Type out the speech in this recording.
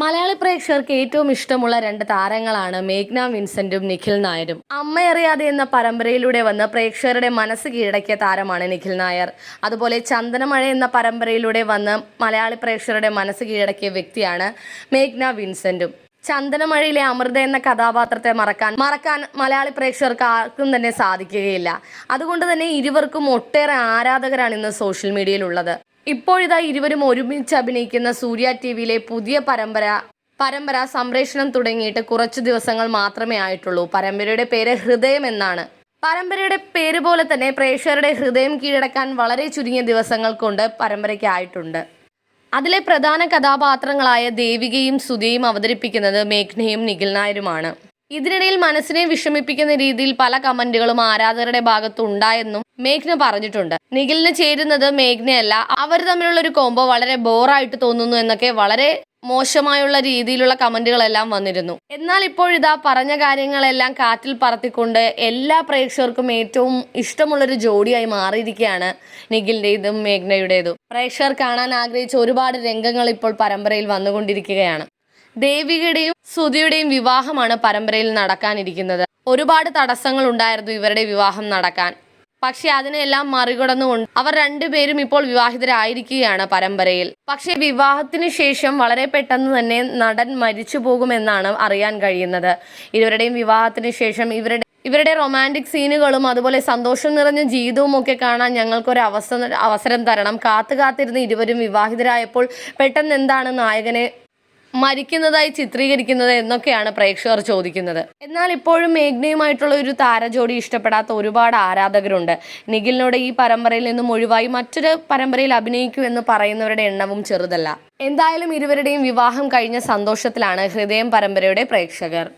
മലയാളി പ്രേക്ഷകർക്ക് ഏറ്റവും ഇഷ്ടമുള്ള രണ്ട് താരങ്ങളാണ് മേഘ്ന വിൻസെന്റും നിഖിൽ നായരും. അമ്മയറിയാതെ എന്ന പരമ്പരയിലൂടെ വന്ന് പ്രേക്ഷകരുടെ മനസ്സ് കീഴടക്കിയ താരമാണ് നിഖിൽ നായർ. അതുപോലെ ചന്ദനമഴ എന്ന പരമ്പരയിലൂടെ വന്ന് മലയാളി പ്രേക്ഷകരുടെ മനസ്സ് കീഴടക്കിയ വ്യക്തിയാണ് മേഘ്ന വിൻസെന്റും. ചന്ദനമഴയിലെ അമൃത എന്ന കഥാപാത്രത്തെ മറക്കാൻ മറക്കാൻ മലയാളി പ്രേക്ഷകർക്ക് ആർക്കും തന്നെ സാധിക്കുകയില്ല. അതുകൊണ്ട് തന്നെ ഇരുവർക്കും ഒട്ടേറെ ആരാധകരാണ് ഇന്ന് സോഷ്യൽ മീഡിയയിലുള്ളത്. ഇപ്പോഴിതാ ഇരുവരും ഒരുമിച്ച് അഭിനയിക്കുന്ന സൂര്യ ടി വിയിലെ പുതിയ പരമ്പര പരമ്പര സംപ്രേഷണം തുടങ്ങിയിട്ട് കുറച്ചു ദിവസങ്ങൾ മാത്രമേ ആയിട്ടുള്ളൂ. പരമ്പരയുടെ പേര് ഹൃദയം എന്നാണ്. പരമ്പരയുടെ പേര് പോലെ തന്നെ പ്രേക്ഷകരുടെ ഹൃദയം കീഴടക്കാൻ വളരെ ചുരുങ്ങിയ ദിവസങ്ങൾ കൊണ്ട് പരമ്പരയ്ക്ക് ആയിട്ടുണ്ട്. അതിലെ പ്രധാന കഥാപാത്രങ്ങളായ ദേവികയും സുധിയും അവതരിപ്പിക്കുന്നത് മേഘ്നയും നിഖിൽ നായരുമാണ്. ഇതിനിടയിൽ മനസ്സിനെ വിഷമിപ്പിക്കുന്ന രീതിയിൽ പല കമന്റുകളും ആരാധകരുടെ ഭാഗത്ത് ഉണ്ടായെന്നും മേഘ്ന പറഞ്ഞിട്ടുണ്ട്. നിഖിലിന് ചേരുന്നത് മേഘ്നയല്ല. അവർ തമ്മിലുള്ള ഒരു കോംബോ വളരെ ബോറായിട്ട് തോന്നുന്നു എന്നൊക്കെ വളരെ മോശമായുള്ള രീതിയിലുള്ള കമന്റുകളെല്ലാം വന്നിരുന്നു. എന്നാൽ ഇപ്പോഴിതാ പറഞ്ഞ കാര്യങ്ങളെല്ലാം കാറ്റിൽ പറത്തിക്കൊണ്ട് എല്ലാ പ്രേക്ഷകർക്കും ഏറ്റവും ഇഷ്ടമുള്ളൊരു ജോഡിയായി മാറിയിരിക്കുകയാണ് നിഖിലിന്റെതും മേഘ്നയുടേതും. പ്രേക്ഷകർ കാണാൻ ആഗ്രഹിച്ച ഒരുപാട് രംഗങ്ങൾ ഇപ്പോൾ പരമ്പരയിൽ വന്നുകൊണ്ടിരിക്കുകയാണ്. ദേവികയുടെയും സുധിയുടെയും വിവാഹമാണ് പരമ്പരയിൽ നടക്കാനിരിക്കുന്നത്. ഒരുപാട് തടസ്സങ്ങൾ ഉണ്ടായിരുന്നു ഇവരുടെ വിവാഹം നടക്കാൻ. പക്ഷെ അതിനെല്ലാം മറികടന്നുകൊണ്ട് അവർ രണ്ടുപേരും ഇപ്പോൾ വിവാഹിതരായിരിക്കുകയാണ് പരമ്പരയിൽ. പക്ഷെ വിവാഹത്തിന് ശേഷം വളരെ പെട്ടെന്ന് തന്നെ നടൻ മരിച്ചു പോകുമെന്നാണ് അറിയാൻ കഴിയുന്നത്. ഇരുവരുടെയും വിവാഹത്തിന് ശേഷം ഇവരുടെ ഇവരുടെ റൊമാന്റിക് സീനുകളും അതുപോലെ സന്തോഷം നിറഞ്ഞ ജീവിതവും ഒക്കെ കാണാൻ ഞങ്ങൾക്കൊരു അവസരം അവസരം തരണം. കാത്തു കാത്തിരുന്ന് ഇരുവരും വിവാഹിതരായപ്പോൾ പെട്ടെന്ന് എന്താണ് നായകനെ മരിക്കുന്നതായി ചിത്രീകരിക്കുന്നത് എന്നൊക്കെയാണ് പ്രേക്ഷകർ ചോദിക്കുന്നത്. എന്നാൽ ഇപ്പോഴും മേഘ്നയുമായിട്ടുള്ള ഒരു താരജോഡി ഇഷ്ടപ്പെടാത്ത ഒരുപാട് ആരാധകരുണ്ട്. നിഖിലിനോട് ഈ പരമ്പരയിൽ നിന്നും ഒഴിവായി മറ്റൊരു പരമ്പരയിൽ അഭിനയിക്കൂ എന്ന് പറയുന്നവരുടെ എണ്ണവും ചെറുതല്ല. എന്തായാലും ഇരുവരുടെയും വിവാഹം കഴിഞ്ഞ സന്തോഷത്തിലാണ് ഹൃദയം പരമ്പരയുടെ പ്രേക്ഷകർ.